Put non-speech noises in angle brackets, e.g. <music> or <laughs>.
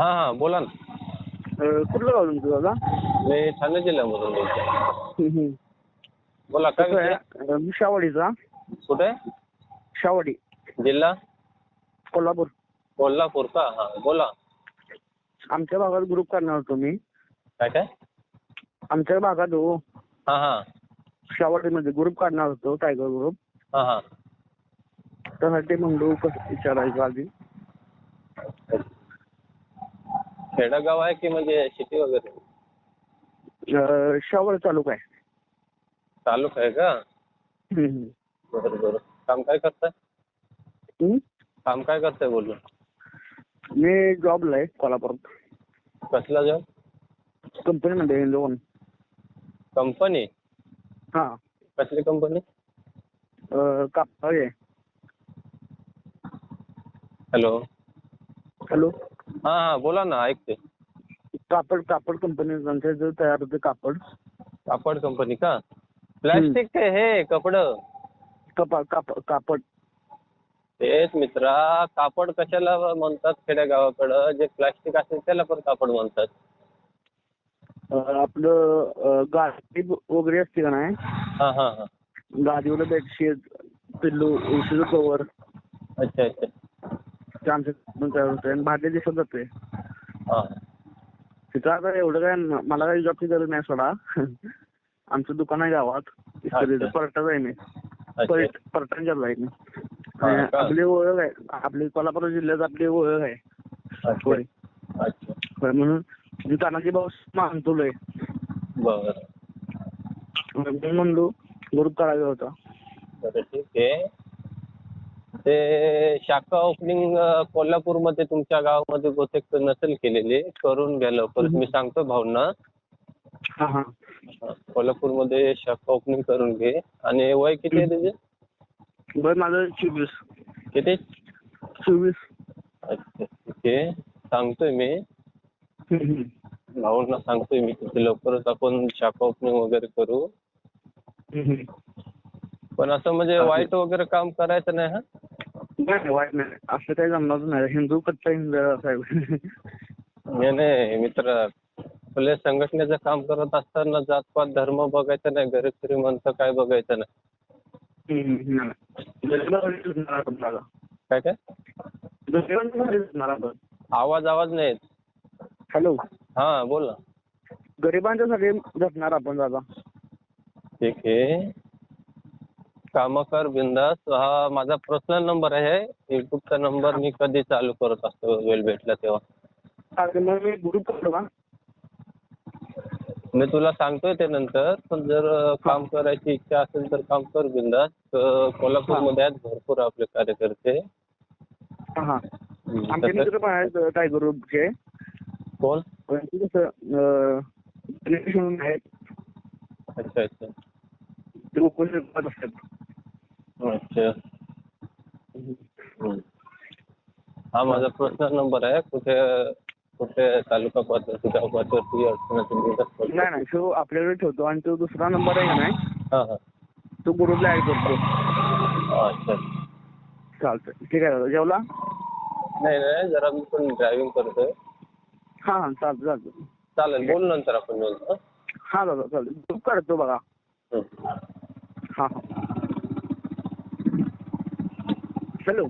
हां हां बोला ना. अं, कुठलं गाव तुमचं दादा? मी ठाणे जिल्ह्यामधून बोलतो हम्म, हम्म. बोला काय कसं आहे, विषय? अं, मी शावडीचा. कुठे? शावडी. जिल्हा? कोल्हापूर. कोल्हापूर का? हां बोला. आमच्या भागात ग्रुप करणार होतो मी. काय काय? आमच्या भागात हो. हां हां. शावडीमध्ये ग्रुप काढणार होतो टायगर ग्रुप हां हां. त्यासाठी म्हणलो कसं विचारायचं आधी. खेडेगाव आहे की म्हणजे सिटी वगैरे? अं, शावड तालुका आहे. तालुका आहे का? हम्म. बरं बरं. काम काय करताय? हम्म? काम काय करताय बोलून मी जॉबला आहे कोल्हापूरात. कसला जॉब? कंपनीमध्ये लोन कंपनी? हां. कसली कंपनी? अं, हे हॅलो. हॅलो. हां हां बोला ना ऐकते कापड कापड कंपनी त्यांच्या तयार होते कापड. कापड कंपनी का? प्लॅस्टिक हे कपड. कपा काप कापड. तेच मित्रा कापड कशाला म्हणतात खेडेगावाकडं जे प्लॅस्टिक असेल त्याला पण कापड म्हणतात. अं, आपलं अं, गादी वगैरे असते का नाही? हां हां हां. गादीवर बेडशीट पिल्लू औषध कवर अच्छा अच्छा. ते आमच्या तयार आणि बाहेरच्या देशात जाते हां. तिथं आता एवढं काय मला काही जॉबची गरज नाही सोडा. <laughs> आमचं दुकान आहे गावात. इस्त्रीचं. अच्छा. परटाच आहे मी. अच्छा. परट आहे मी. आणि का? आपली ओळख आहे. आपली कोल्हापूर जिल्ह्यात आपली ओळख आहे. थोडी अच्छा. म्हणून मी तानाजी भाऊ मानतोय. बरं. मी म्हणलो ग्रुप करायचा होता. बरं ठीक आहे. ते शाखा ओपनिंग कोल्हापूरमध्ये तुमच्या गावामध्ये बहुतेक नसेल केलेली. करून घ्या लवकर. मी सांगतो भाऊंना. हा हा. कोल्हापूरमध्ये शाखा ओपनिंग करून घे. आणि वय किती आहे तुझे? बरं माझं चोवीस. किती? चोवीस. अच्छा ठीक आहे सांगतोय मी. भाऊंना सांगतोय मी तिथे लवकरच आपण शाखा ओपनिंग वगैरे करू. पण असं म्हणजे वाईट वगैरे काम करायचं नाही हा? नाही वाईट नाही. असं काही जमणार नाही. हिंदू कच्चा हिंदू साहेब. नाही नाही मित्र. आपल्या संघटनेचं काम करत असताना जातपात धर्म बघायचा नाही. गरीब श्रीमंत काय बघायचं नाही. काय काय? आवाज आवाज नाही. हॅलो. हा बोल ना. गरिबांच्यासाठी झटणार आपण दादा. ठीक आहे. काम कर बिंदास. हा माझा पर्सनल नंबर आहे. युट्यूबचा नंबर मी कधी चालू करत असतो वेळ भेटला तेव्हा. मग मी ग्रुप करतो का? मी तुला सांगतोय ते नंतर पण जर अ, काम करायची इच्छा असेल तर काम कर बिंदास. अ, कोल्हापूरमध्ये आहेत भरपूर आपले कार्यकर्ते. हा हा. हम्म, आमचे तसं- मित्र पण आहेत टायगर ग्रुपचे कोण? पण ते कसं अं, गणेश म्हणून आहेत. अच्छा अच्छा. ते उपोषण करत असतात. अच्छा. हा माझा पर्सनल नंबर आहे. कुठे कुठे तालुका पातळी गाव पातळी. नाही नाही. तो आपल्याकडे ठेवतो आणि तो दुसरा नंबर आहे का नाही? हा हा. तो ग्रुपला ऍड करतो. अच्छा. चालतंय. ठीक आहे दादा. जेवला? नाही नाही. जरा मी पण ड्रायव्हिंग करतोय. हा हा. चालतं चालतं चालेल. बोल नंतर आपण बोलतो हा. दादा. चालतं ग्रुप करतो बघा. हं. हा. हा हॅलो